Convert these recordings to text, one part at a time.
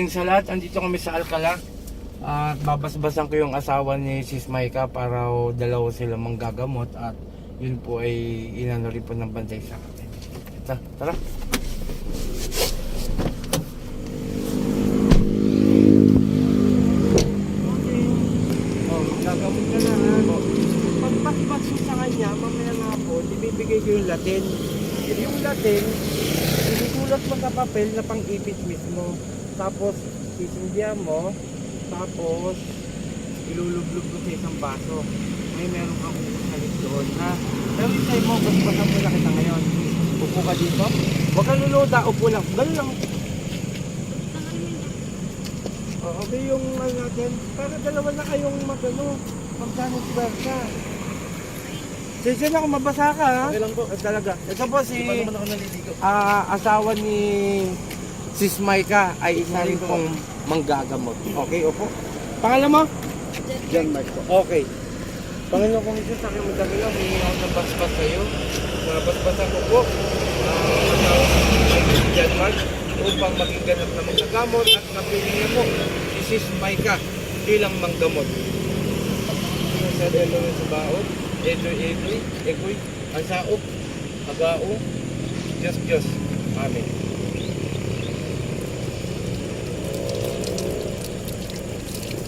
morning sa lahat. Andito kami sa Alcala. At babasbasan ko yung asawa ni Sis Maika para dalawa sila manggagamot at yun po ay inano rin po ng bantay sa akin. Tara, tara. Oh, yung Latin. Yung Latin, isusulat mo sa papel na pang-ipit mismo. Tapos, sisindihan mo. Tapos, ilulublog mo sa isang baso. May meron kang kukusalit doon, ha? Pero time mo, basbasan mo na kita ngayon. Upo ka dito. Huwag kang luluda, upo lang. Ganun lang. Oo, okay yung ano natin. Para dalawa na kayong magano, magsanong ka. Sige na kung mabasa ka ha. Okay lang po. Talaga. Ito po si ah, asawa ni Sis Maika ay isa rin pong manggagamot. Okay, opo. Pangalan mo? John Mark po. Okay. Panginoon kong Isus, sa aking magdagala, humingi ako ng basbas sa iyo. Mga basbasan ko po. ni John Mark upang maging ganap na manggagamot at napili niya po si Sis Maika bilang manggamot. Sa delo sa baon, edoy, edoy, egoy, asaop, agao, Diyos, Diyos. Amen.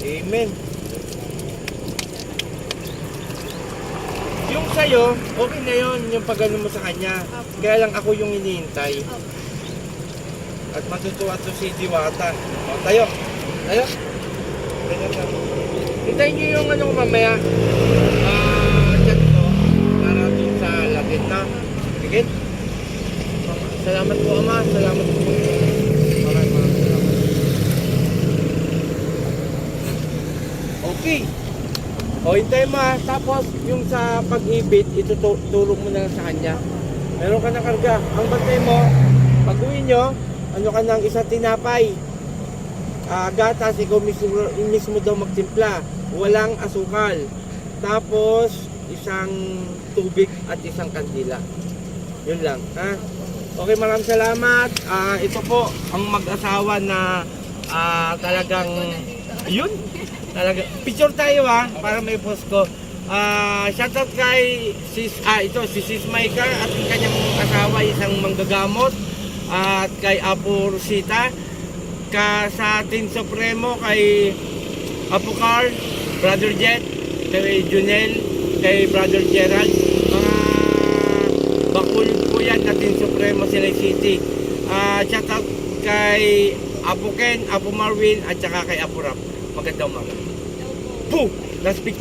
Amen. Yung sa'yo, okay na yun, yung pagano mo sa kanya. Kaya lang ako yung iniintay. At matutuwa to si Diwata. O, tayo. Tayo. Ganyan lang. Hintayin nyo yung ano mamaya. Ah, chat ko. Para dun sa lagit na. Sige. Salamat po, Ama. Salamat po. Maraming maraming salamat. Okay. O, hintay mo. Tapos, yung sa pag-ibit, itutulong mo na sa kanya. Meron ka na karga. Ang bantay mo, pag uwi nyo, ano ka ng isang tinapay. Ah, gatas, ikaw mismo, mismo daw magtimpla. Walang asukal. Tapos, isang tubig at isang kandila. Yun lang, ha? Okay, maraming salamat. Ah, ito po ang mag-asawa na ah, talagang yun. Talaga. Picture tayo ha para may post ko. Ah, shoutout kay sis ah ito si Sis Maika at ang kanyang asawa isang manggagamot at kay Apo Rosita ka sa Team Supremo kay Apo Carl, Brother Jet, kay Junel, kay Brother Gerald, mga bakul po yan na Team Supremo Silay City. Ah, shoutout kay Apo Ken, Apo Marvin at saka kay Apo Rap. Magandang umaga. Boom! Last picture.